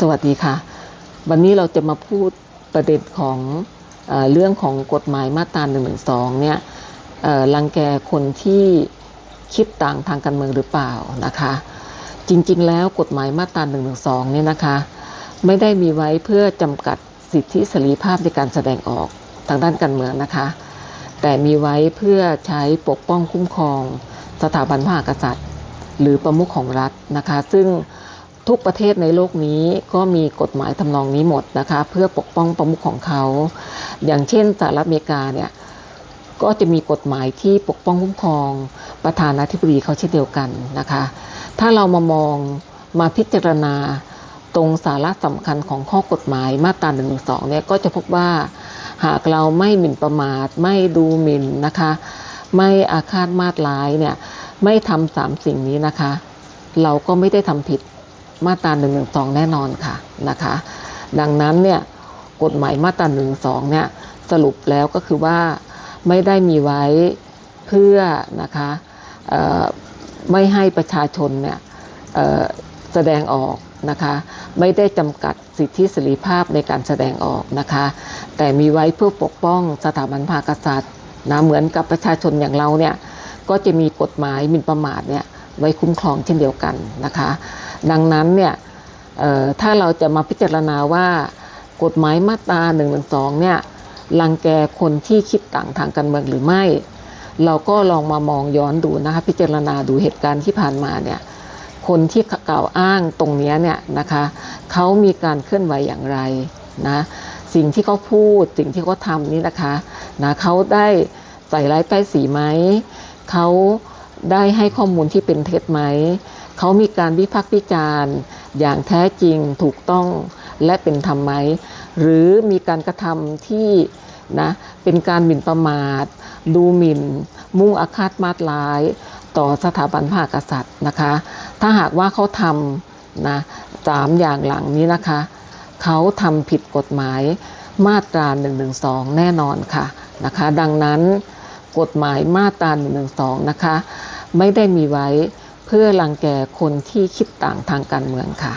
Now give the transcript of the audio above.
สวัสดีค่ะ วันนี้เราจะมาพูดประเด็นของเอเรื่องของกฎหมายมาตรา1นึเนี่ยเอ่อรังแกคนที่คิดต่างทางการเมืองหรือเปล่านะคะ จริงๆ แล้วกฎหมายมาตรา1นึเนี่ยนะคะ ไม่ได้มีไว้เพื่อจำกัดสิทธิเสรีภาพในการแสดงออกทางด้านการเมืองนะคะ แต่มีไว้เพื่อใช้ปกป้องคุ้มครอง สถาบันพระมหากษัตริย์ หรือประมุขของรัฐนะคะ ซึ่ง ทุกประเทศในโลกนี้ก็มีกฎหมายทำนองนี้หมดนะคะ เพื่อปกป้องประมุขของเขา อย่างเช่นสหรัฐอเมริกาเนี่ยก็จะมีกฎหมายที่ปกป้องคุ้มครองประธานาธิบดีเขาเช่นเดียวกันนะคะ ถ้าเรามามองมาพิจารณาตรงสาระสำคัญของข้อกฎหมายมาตรา1นึเนี่ยก็จะพบว่าหากเราไม่หมิ่นประมาท ไม่ดูหมิ่นนะคะ ไม่อาฆาตมาตร้ายเนี่ยไม่ทำสามสิ่งนี้นะคะ เราก็ไม่ได้ทำผิด มาตรา1นึแน่นอนค่ะนะคะ ดังนั้นเนี่ยกฎหมายมาตรา1นึเนี่ยสรุปแล้วก็คือว่าไม่ได้มีไว้เพื่อนะคะไม่ให้ประชาชนเนี่ยแสดงออกนะคะไม่ได้จำกัดสิทธิเสรีภาพในการแสดงออกนะคะ แต่มีไว้เพื่อปกป้องสถาบันพากษัตริย์นะเหมือนกับประชาชนอย่างเราเนี่ยก็จะมีกฎหมายมินประมาทเนี่ยไว้คุ้มครองเช่นเดียวกันนะคะ ดังนั้นเนี่ยถ้าเราจะมาพิจารณาว่ากฎหมายมาตรา1นึเนี่ยรังแกคนที่คิดต่างทางการเมืองหรือไม่ เราก็ลองมามองย้อนดูนะคะพิจารณาดูเหตุการณ์ที่ผ่านมาเนี่ยคนที่กล่าวอ้างตรงนี้เนี่ยนะคะเขามีการเคลื่อนไหวอย่างไรนะสิ่งที่เขาพูดสิ่งที่เขาทำนี่นะคะนะเขาได้ใส่ร้ายป้ายสีไหมเขาได้ให้ข้อมูลที่เป็นเท็จไหม เขามีการวิพากษ์วิจารณ์อย่างแท้จริงถูกต้องและเป็นธรรมไหม หรือมีการกระทำที่นะเป็นการหมิ่นประมาท ดูหมิ่น มุ่งอาฆาตมาตร้าย ต่อสถาบันพระกษัตริย์นะคะ ถ้าหากว่าเขาทำนะสามอย่างหลังนี้นะคะ เขาทำผิดกฎหมายมาตรา1นึแน่นอนค่ะนะคะ ดังนั้นกฎหมายมาตรา1นึนะคะ ไม่ได้มีไว้ เพื่อรังแกคนที่คิดต่างทางการเมืองค่ะ